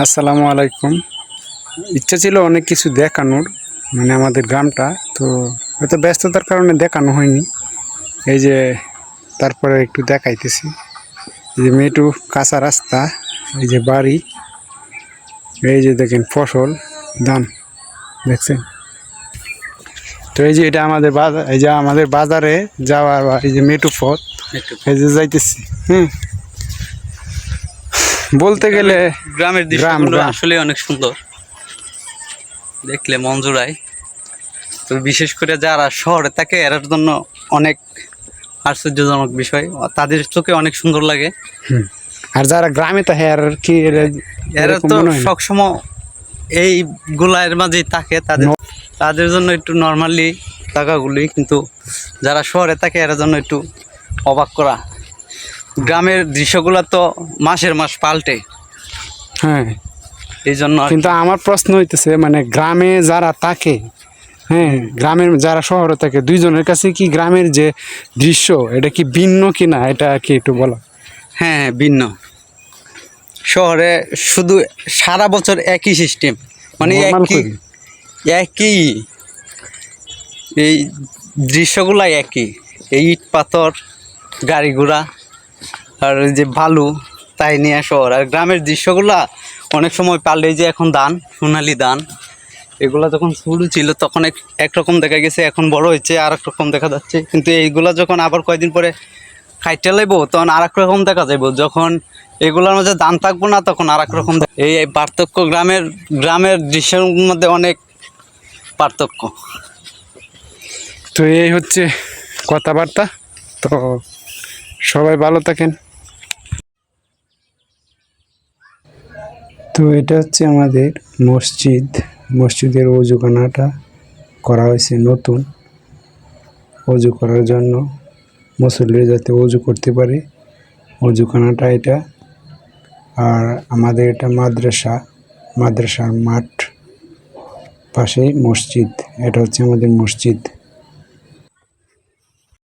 আসসালামু আলাইকুম। ইচ্ছা ছিল অনেক কিছু দেখানোর মানে আমাদের গ্রামটা তো হয়তো ব্যস্ততার কারণে দেখানো হয়নি। এই যে তারপরে একটু দেখাইতেছি। এই যে মেটু কাঁচা রাস্তা এই যে বাড়ি এই যে দেখেন ফসল ধান দেখছেন? তো এই যে এটা আমাদের বাজার এই যে আমাদের বাজারে যাওয়ার বা এই যে মেটু পথ। এই যে যাইতেছি হুম? বলতে গেলে গ্রামের গ্রাম, দৃশ্যগুলো আসলে অনেক সুন্দর। দেখলে মন জোড়ায়। তো বিশেষ করে যারা শহরে থাকে এরার জন্য অনেক আশ্চর্যজনক বিষয়। তাদের চোখে অনেক সুন্দর লাগে। আর যারা গ্রামে থাকে আর কি এরা- তো? সবসময় এই গুলার মাঝেই থাকে। তাদের তাদের জন্য একটু নর্মালি টাকাগুলি কিন্তু যারা শহরে থাকে এর জন্য একটু অবাক করা গ্রামের দৃশ্যগুলো তো মাসের মাস পাল্টে। হ্যাঁ। এই জন্য কিন্তু আমার প্রশ্ন হইতেছে মানে গ্রামে যারা থাকে হ্যাঁ গ্রামের যারা শহরে থাকে দুইজনের কাছে কি গ্রামের যে দৃশ্য এটা কি ভিন্ন কিনা? এটা কি একটু বলো। হ্যাঁ হ্যাঁ, ভিন্ন। শহরে শুধু সারা বছর একই সিস্টেম মানে একই একই এই দৃশ্যগুলাই একই। এই ইট পাথর গাড়ি ঘোড়া আর যে বালু, তাই নিয়ে শহর আর গ্রামের দৃশ্যগুলা অনেক সময় পাল্টে যে এখন দান, সোনালি দান, এগুলা যখন শুরু ছিল তখন এক একরকম দেখা গেছে, এখন বড় হয়েছে আর রকম দেখা যাচ্ছে। কিন্তু এইগুলা যখন আবার কয়দিন পরে খাইতে লাইব তখন আর এক রকম দেখা যাইব। যখন এগুলোর মধ্যে দান থাকব না, তখন আর এক রকম এই পার্থক্য গ্রামের গ্রামের দৃশ্যের মধ্যে অনেক পার্থক্য। তো এই হচ্ছে কথাবার্তা। তো সবাই ভালো থাকেন। তো এটা হচ্ছে আমাদের মসজিদ। মসজিদের অজুখানাটা করা হয়েছে নতুন। অজু করার জন্য মুসল্লিরা যাতে অজু করতে পারে, অজুখানাটা এটা। আর আমাদের এটা মাদ্রাসা, মাদ্রাসার মাঠ পাশেই মসজিদ। এটা হচ্ছে আমাদের মসজিদ।